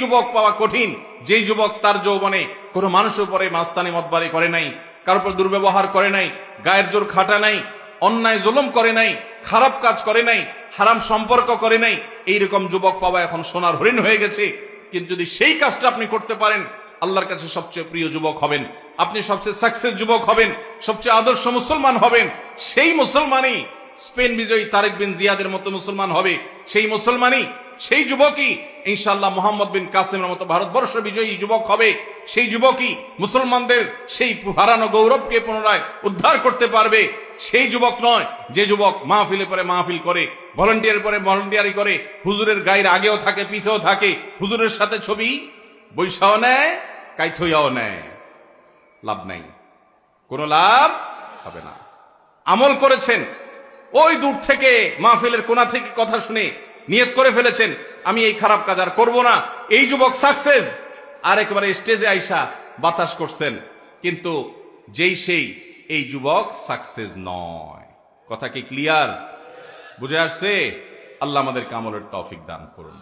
যুবক পাওয়া কঠিন, যেই যুবক তার যৌবনে কোনো মানুষের উপরে মাস্তানি মতবারি করে নাই, কারোর উপর দুর্ব্যবহার করে নাই, গায়ের জোর খাটা নাই, অন্যায় জুলুম করে নাই, খারাপ কাজ করে নাই, হারাম সম্পর্ক করে নাই, এইরকম যুবক পাওয়া এখন সোনার হরিণ হয়ে গেছে। কিন্তু যদি সেই কাজটা আপনি করতে পারেন, আল্লাহর কাছে সবচেয়ে প্রিয় যুবক হবেন। আপনি সবচেয়ে সাকসেস যুবক হবেন, সবচেয়ে আদর্শ মুসলমান হবেন। সেই মুসলমানই স্পেন বিজয়ী তারেক বিন জিয়াদের মতো মুসলমান হবে। সেই মুসলমানই সেই যুবকই ইনশাল্লাহ মোহাম্মদ বিন কাসিমের মতো ভারতবর্ষ বিজয়ী যুবক হবে। সেই যুবকই মুসলমানদের সেই হারানো গৌরবকে পুনরায় উদ্ধার করতে পারবে। সেই যুবক নয়, যে যুবক মাহফিলে পরে মাহফিল করে, ভলেন্টিয়ার পরে ভলেন্টিয়ারি করে, হুজুরের গায়ের আগেও থাকে, পিছেও থাকে, হুজুরের সাথে ছবি বৈশাও নেয়, কাইথইয়াও নেয়। লাভ নাই। কোনো লাভ হবে না। আমল করেছেন। ওই দূর থেকে মাহফিলের কোনা থেকে কথা শুনে নিয়ত করে ফেলেছেন, আমি এই খারাপ কাজ আর করব না। এই যুবক সাকসেস আর একবারে স্টেজে আইসা বাতাস করছেন। কিন্তু যেই সেই, এই যুবক সাকসেস নয়। কথা কি ক্লিয়ার বুঝে আসছে? আল্লাহ আমাদের কামলের তৌফিক দান করুন।